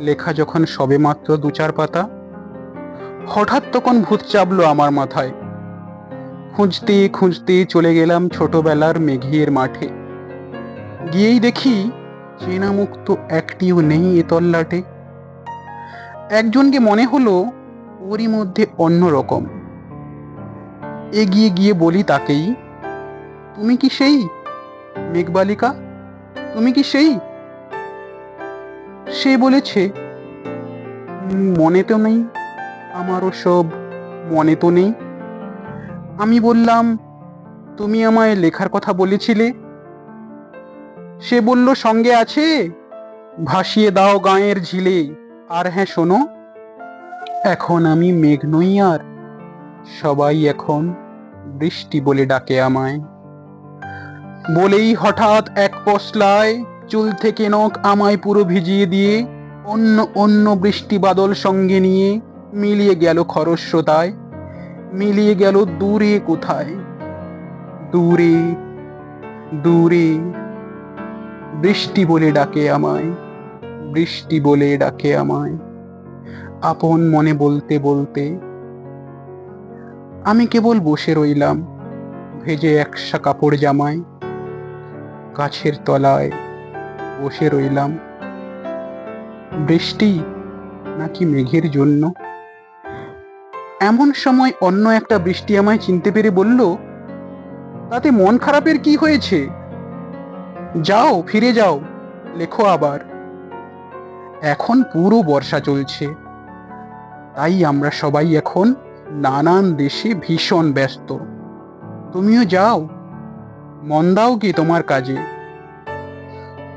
লেখা যখন সবে মাত্র দু চার পাতা, হঠাৎ তখন ভূত চাপলো আমার মাথায়। খুঁজতে খুঁজতে চলে গেলাম ছোটবেলার মেঘের মাঠে। গিয়েই দেখি চেনা মুখ তো একটিও নেই এ তল্লাটে। একজনকে মনে হলো ওরই মধ্যে অন্যরকম এগিয়ে গিয়ে বলি তাকেই, তুমি কি সেই মেঘবালিকা? তুমি কি সেই সে বলেছে, মনে তো নেই, আমারও সব মনে তো নেই। আমি বললাম, তুমি আমায় লেখার কথা বলেছিলে? সে বলল, সঙ্গে আছে, ভাসিয়ে দাও গাঁয়ের ঝিলে। আর হ্যাঁ শোনো, এখন আমি মেঘ নই আর, সবাই এখন বৃষ্টি বলে ডাকে আমায়। বলেই হঠাৎ এক পশলায় চুল থেকে নখ আমায় পুরো ভিজিয়ে দিয়ে, অন্য অন্য বৃষ্টি বাদল সঙ্গে নিয়ে মিলিয়ে গেল খরস্রোতায় মিলিয়ে গেল দূরে কোথায়? দূরে দূরে। বৃষ্টি বলে ডাকে আমায়, বৃষ্টি বলে ডাকে আমায়। আপন মনে বলতে বলতে আমি কেবল বসে রইলাম, ভেজে একসা কাপড় জামায়, গাছের তলায় বসে রইলাম। বৃষ্টি নাকি মেঘের জন্য? এমন সময় অন্য একটা বৃষ্টি আমায় চিনতে পেরে বলল, তাতে মন খারাপের কি হয়েছে? যাও, ফিরে যাও, লেখো আবার। এখন পুরো বর্ষা চলছে। তাই আমরা সবাই এখন নানান দেশে ভীষণ ব্যস্ত। তুমিও যাও, মন দাও কি তোমার কাজে।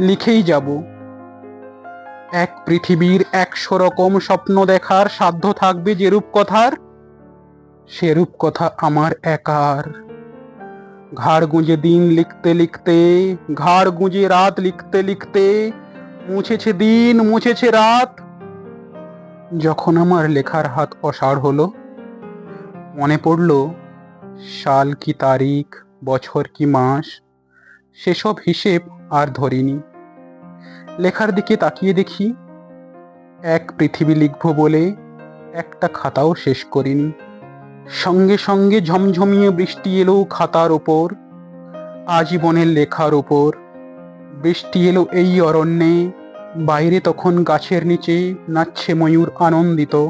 লিখেই যাব। এক পৃথিবীর একশো রকম স্বপ্ন দেখার সাধ্য থাকবে যেরূপ কথার সেরূপ কথা আমার একার। ঘাড় গুঁজে দিন লিখতে লিখতে, ঘাড় গুঁজে রাত লিখতে লিখতে, মুছেছে দিন, মুছেছে রাত। যখন আমার লেখার হাত অসাড় হলো, মনে পড়ল, সাল কি তারিখ, বছর কি মাস, সেসব হিসেব আর ধরিনি। লেখার দিকে তাকিয়ে দেখি, এক পৃথিবী লিখব বলে একটা খাতাও শেষ করিনি। সঙ্গে সঙ্গে ঝমঝমিয়ে বৃষ্টি এলো খাতার ওপর, আজীবনের লেখার ওপর। বৃষ্টি এলো এই অরণ্যে, বাইরে তখন গাছের নিচে নাচছে ময়ূর আনন্দিত।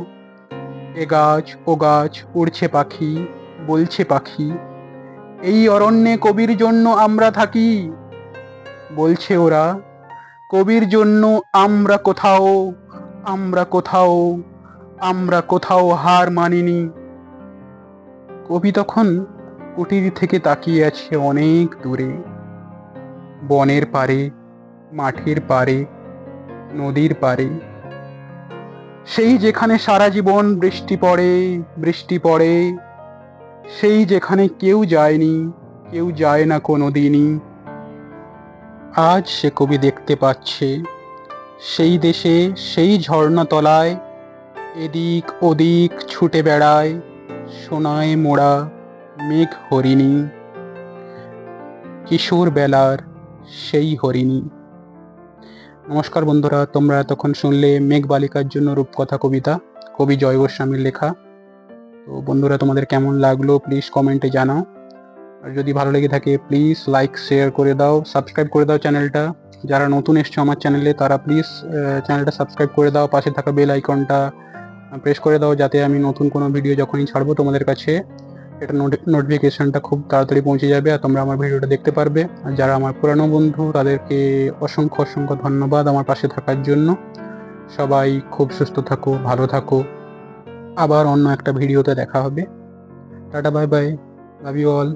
এ গাছ, ও গাছ, উড়ছে পাখি, বলছে পাখি, এই অরণ্যে কবির জন্য আমরা থাকি। বলছে ওরা, কবির জন্য আমরা কোথাও আমরা কোথাও আমরা কোথাও হার মানিনি। কবি তখন কুটির থেকে তাকিয়ে আছে অনেক দূরে। বনের পারে মাঠের পারে নদীর পারে সেই যেখানে সারা জীবন বৃষ্টি পড়ে বৃষ্টি পড়ে, সেই যেখানে কেউ যায়নি, কেউ যায় না কোনো দিনই। আজ সে কবি দেখতে পাচ্ছে। সেই দেশে সেই ঝর্ণাতলায় এদিক ওদিক ছুটে বেড়ায় সোনায় মোড়া মেঘ হরিণী। কিশোর বেলার সেই হরিণী। নমস্কার বন্ধুরা, তোমরা এতক্ষণ শুনলে মেঘ বালিকার জন্য রূপকথা কবিতা, কবি জয় গোস্বামীর লেখা। তো বন্ধুরা, তোমাদের কেমন লাগল প্লিজ কমেন্টে জানাও। আর যদি ভালো লেগে থাকে প্লিজ লাইক শেয়ার করে দাও সাবস্ক্রাইব করে দাও চ্যানেলটা। যারা নতুন এসছো আমার চ্যানেলে, তারা প্লিজ চ্যানেলটা সাবস্ক্রাইব করে দাও, পাশে থাকা বেল আইকনটা প্রেস করে দাও, যাতে আমি নতুন কোনো ভিডিও যখনই ছাড়বো তোমাদের কাছে, এটা নোটিফিকেশনটা খুব তাড়াতাড়ি পৌঁছে যাবে আর তোমরা আমার ভিডিওটা দেখতে পারবে। আর যারা আমার পুরানো বন্ধু, তাদেরকে অসংখ্য অসংখ্য ধন্যবাদ আমার পাশে থাকার জন্য। সবাই খুব সুস্থ থাকো, ভালো থাকো। আবার অন্য একটা ভিডিওতে দেখা হবে। Tata bye bye love you all